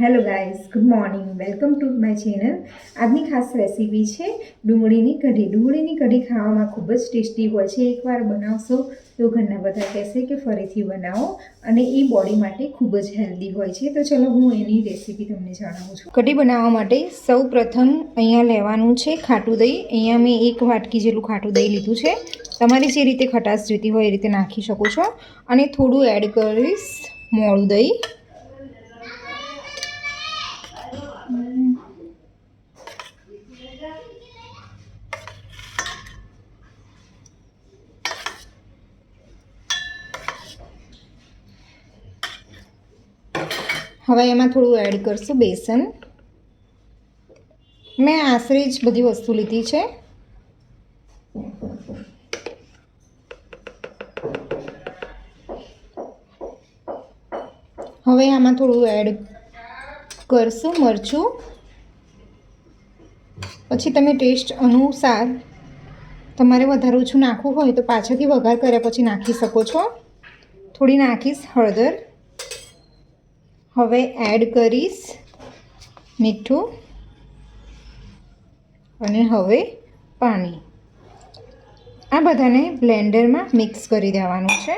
Hello guys good morning welcome to my channel આજની ખાસ recipe છે ડુંગળીની કઢી. ડુંગળીની કઢી ખાવામાં ખૂબ જ ટેસ્ટી હોય છે. એકવાર બનાવશો તો ઘરના બધા કહેશે કે ફરીથી બનાવો અને એ બોડી માટે ખૂબ જ હેલ્ધી હોય છે. તો ચલો હું એની રેસીપી તમને જણાવું છું. કઢી બનાવવા માટે સૌ પ્રથમ અહીંયા લેવાનું છે ખાટું દહીં. અહીંયા મેં એક વાટકી જેટલું ખાટું દહીં લીધું છે. તમારે જે રીતે ખટાશ જોઈતી હોય એ રીતે નાખી શકો છો. અને થોડું એડ કરીશ મોળું દહીં. હવે એમાં થોડું એડ કરશું બેસન. મેં આશરે જ બધી વસ્તુ લીધી છે. હવે આમાં થોડું એડ કરશું મરચું. પછી તમે ટેસ્ટ અનુસાર તમારે વધારે ઓછું નાખવું હોય તો પાછળથી વઘાર કર્યા પછી નાખી શકો છો. થોડી નાખીશ હળદર. હવે એડ કરીશ મીઠું અને હવે પાણી. આ બધાને બ્લેન્ડરમાં મિક્સ કરી દેવાનું છે.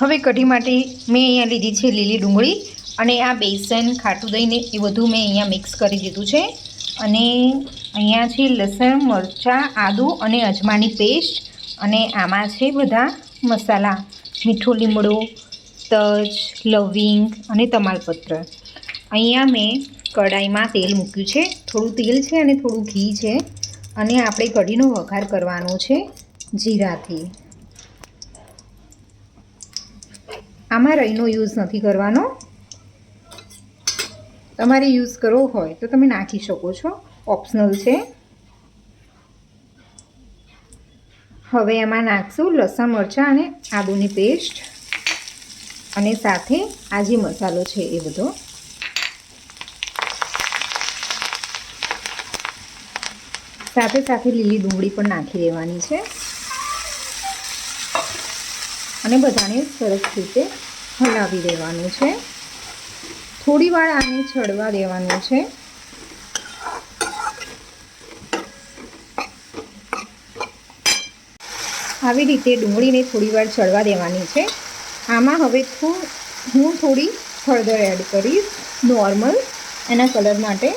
હવે કઢી માટે મેં અહીંયા લીધી છે લીલી ડુંગળી અને આ બેસન, ખાટું દહીંને એ બધું મેં અહીંયા મિક્સ કરી દીધું છે. અને અહીંયા છે લસણ, મરચાં, આદું અને અજમાની પેસ્ટ અને આમાં છે બધા મસાલા. મીઠું લીમડો તજ, લવિંગ અને તમાલપત્ર. અહીંયા મેં કઢાઈમાં તેલ મૂક્યું છે. થોડું તેલ છે અને થોડું ઘી છે. અને આપણે કઢીનો વઘાર કરવાનો છે જીરાથી. આમાં રહીનો યુઝ નથી કરવાનો. તમારે યુઝ કરવો હોય તો તમે નાખી શકો છો. ઓપ્શનલ છે. હવે એમાં નાખશું લસણ, મરચાં અને આદુની પેસ્ટ. અને સાથે આ જે મસાલો છે એ બધો. સાથે સાથે લીલી ડુંગળી પણ નાખી દેવાની છે. અને બધાને સરસ રીતે હલાવી દેવાનું છે. થોડી વાર આને ચડવા દેવાનું છે. આવી રીતે ડુંગળીને થોડી વાર ચડવા દેવાની છે. આમાં હવે હું થોડી હળદર એડ કરીશ. નોર્મલ એના કલર માટે.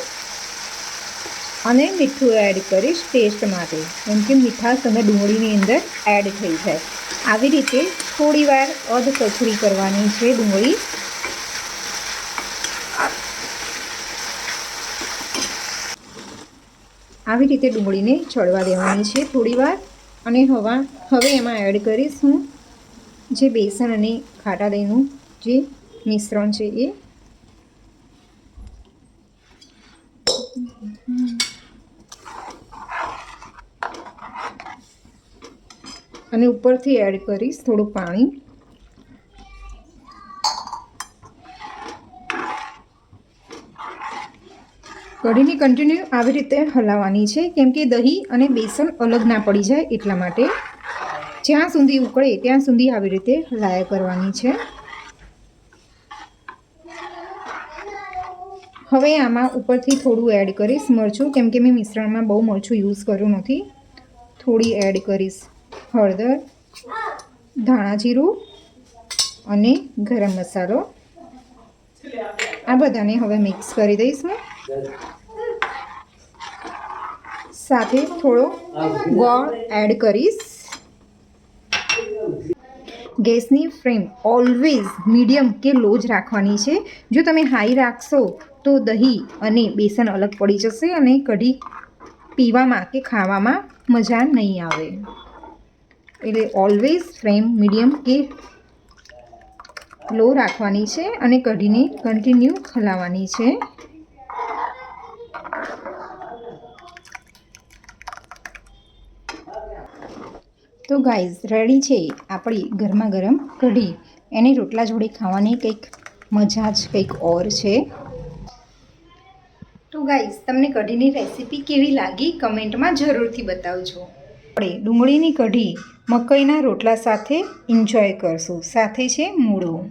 અને મીઠું એડ કરીશ ટેસ્ટ માટે. કેમ કે મીઠાશ અને ડુંગળીની અંદર એડ થઈ જાય. આવી રીતે થોડી વાર અધ કચરી કરવાની છે ડુંગળી. આવી રીતે ડુંગળીને ચડવા દેવાની છે થોડી વાર. અને હવા, હવે એમાં એડ કરીશ હું જે બેસન અને ખાટા દહીંનું જે મિશ્રણ છે એ. અને ઉપરથી એડ કરીશ થોડું પાણી. કઢીને કન્ટિન્યુ આવી રીતે હલાવવાની છે, કેમ કે દહીં અને બેસન અલગ ના પડી જાય એટલા માટે. જ્યાં સુધી ઉકળે ત્યાં સુધી આવી રીતે હલાયા કરવાની છે. હવે આમાં ઉપરથી થોડું એડ કરીશ મરચું, કેમ કે મેં મિશ્રણમાં બહુ મરચું યુઝ કર્યું નથી. થોડી એડ કરીશ હળદર, ધાણા જીરું અને ગરમ મસાલો. આ બધાને હવે મિક્સ કરી દઈશ મેં સાથે થોડો ગોળ એડ કરીશ. ગેસની ફ્લેમ ઓલવેઝ મીડિયમ કે લો જ રાખવાની છે. જો તમે હાઈ રાખશો તો દહીં અને બેસન અલગ પડી જશે અને કઢી પીવામાં કે ખાવામાં મજા નહીં આવે. એટલે ઓલવેઝ ફ્લેમ મીડિયમ કે લો રાખવાની છે અને કઢીને કન્ટિન્યુ ખલાવવાની છે. તો ગાઈઝ રેડી છે આપણી ગરમા ગરમ કઢી. એને રોટલા જોડે ખાવાની કંઈક મજા જ કંઈક ઓર છે. તો ગાઈઝ તમને કઢીની રેસીપી કેવી લાગી? કમેન્ટમાં જરૂરથી બતાવજો. આપણે ડુંગળીની કઢી મકઈના રોટલા સાથે એન્જોય કરશું. સાથે છે મૂળો.